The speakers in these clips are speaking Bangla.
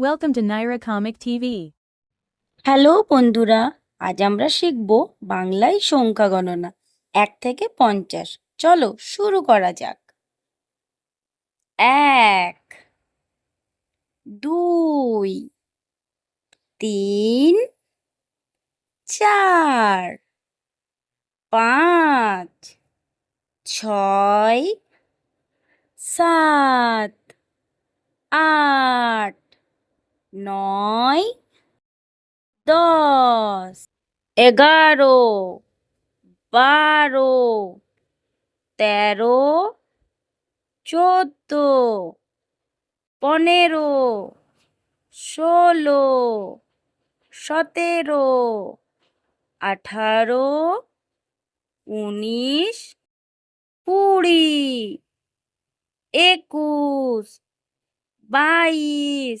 Welcome to Naira Comic TV. Hello বন্ধুরা। আজ আমরা শিখব বাংলায় সংখ্যা গণনা, এক থেকে পঞ্চাশ। চলো, শুরু করা যাক। এক, দুই, তিন, চার, পাঁচ, ছয়, সাত, আট নয় দশ এগারো বারো তেরো চোদ্দ পনেরো ষোলো সতেরো আঠারো উনিশ কুড়ি একুশ বাইশ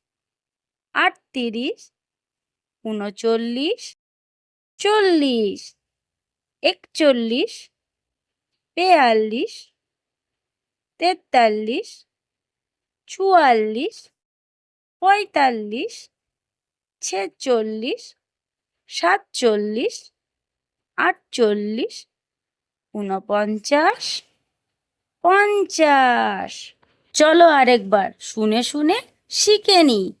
আটত্রিশ উনচল্লিশ, চল্লিশ, একচল্লিশ, বেয়াল্লিশ, তেতাল্লিশ, চুয়াল্লিশ, পঁয়তাল্লিশ, ছেচল্লিশ, সাতচল্লিশ, আটচল্লিশ, উনপঞ্চাশ, পঞ্চাশ। চলো আরেকবার শুনে শুনে শিখে নিই।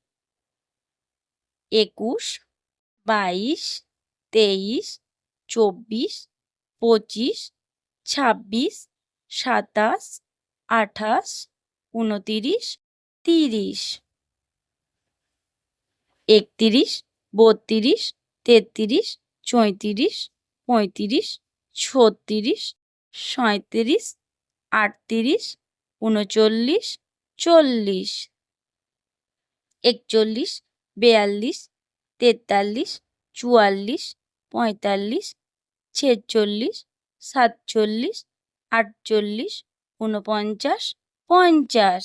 একুশ, বাইশ, তেইশ, চব্বিশ, পঁচিশ, ছাব্বিশ, সাতাশ, আঠাশ, উনতিরিশ, তিরিশ। একতিরিশ, বত্রিশ, তেত্রিশ, চৌত্রিশ, পঁয়ত্রিশ, ছত্রিশ, সাঁইত্রিশ, আটত্রিশ, উনচল্লিশ, চল্লিশ। একচল্লিশ বেয়াল্লিশ তেতাল্লিশ চুয়াল্লিশ পঁয়তাল্লিশ ছেচল্লিশ সাতচল্লিশ আটচল্লিশ ঊনপঞ্চাশ পঞ্চাশ।